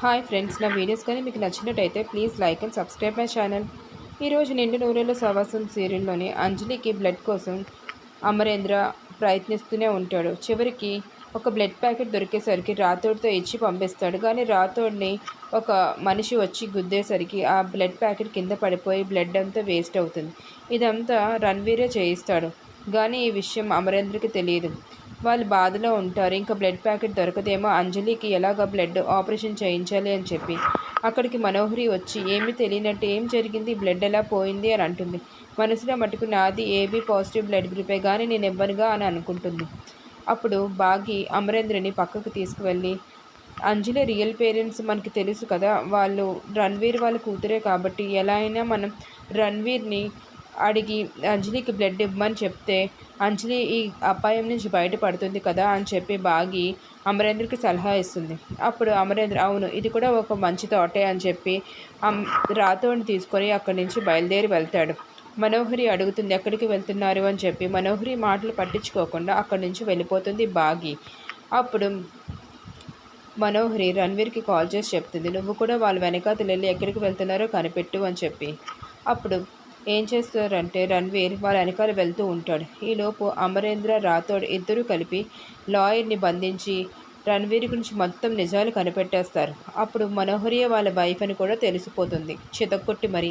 Hi friends నా videos కానీ మీకు నచ్చినట్టయితే please like and subscribe my channel. ఈరోజు నిండు నూరేళ్ళ సవాసం సీరియల్లోని అంజలికి బ్లడ్ కోసం అమరేంద్ర ప్రయత్నిస్తూనే ఉంటాడు. చివరికి ఒక బ్లడ్ ప్యాకెట్ దొరికేసరికి రాతోడితో ఇచ్చి పంపిస్తాడు. కానీ రాతోడిని ఒక మనిషి వచ్చి గుద్దేసరికి ఆ బ్లడ్ ప్యాకెట్ కింద పడిపోయి బ్లడ్ అంతా వేస్ట్ అవుతుంది. ఇదంతా రణ్వీరే చేయిస్తాడు. కానీ ఈ విషయం అమరేంద్రకి తెలియదు. వాళ్ళు బాధలో ఉంటారు. ఇంకా బ్లడ్ ప్యాకెట్ దొరకదేమో. అంజలికి ఎలాగ బ్లడ్ ఆపరేషన్ చేయించాలి అని చెప్పి. అక్కడికి మనోహరి వచ్చి ఏమీ తెలియనట్టు ఏం జరిగింది? బ్లడ్ ఎలా పోయింది? అని అంటుంది. మనసులో మటుకు నాది ఏబీ పాజిటివ్ బ్లడ్ గ్రూపే కానీ నేను ఇవ్వనుగా అని అనుకుంటుంది. అప్పుడు బాగి అమరేంద్రని పక్కకు తీసుకువెళ్ళి అంజలి రియల్ పేరెంట్స్ మనకి తెలుసు కదా. వాళ్ళు రణ్వీర్ వాళ్ళ కూతురే కాబట్టి ఎలా అయినా మనం రణ్వీర్ని అడిగి అంజలికి బ్లడ్ ఇవ్వమని చెప్తే అంజలి ఈ అపాయం నుంచి బయటపడుతుంది కదా అని చెప్పి బాగి అమరేంద్రకి సలహా ఇస్తుంది. అప్పుడు అమరేంద్ర అవును ఇది కూడా ఒక మంచి తోటే అని చెప్పి రాతోని తీసుకొని అక్కడి నుంచి బయలుదేరి వెళ్తాడు. మనోహరి అడుగుతుంది ఎక్కడికి వెళ్తున్నారు? అని చెప్పి మనోహరి మాటలు పట్టించుకోకుండా అక్కడి నుంచి వెళ్ళిపోతుంది బాగి. అప్పుడు మనోహరి రణ్వీర్కి కాల్ చేసి చెప్తుంది నువ్వు కూడా వాళ్ళ వెనకాతలు వెళ్ళి ఎక్కడికి వెళ్తున్నారో కనిపెట్టు అని చెప్పి. అప్పుడు ఏం చేస్తారంటే రణ్వీర్ వాళ్ళ వెనకాల వెళ్తూ ఉంటాడు. ఈలోపు అమరేంద్ర రాథోడ్ ఇద్దరూ కలిపి లాయర్ని బంధించి రణ్వీర్ గురించి మొత్తం నిజాలు కనిపెట్టేస్తారు. అప్పుడు మనోహరియ వాళ్ళ వైఫ్ అని కూడా తెలిసిపోతుంది. చితక్కొట్టి మరి.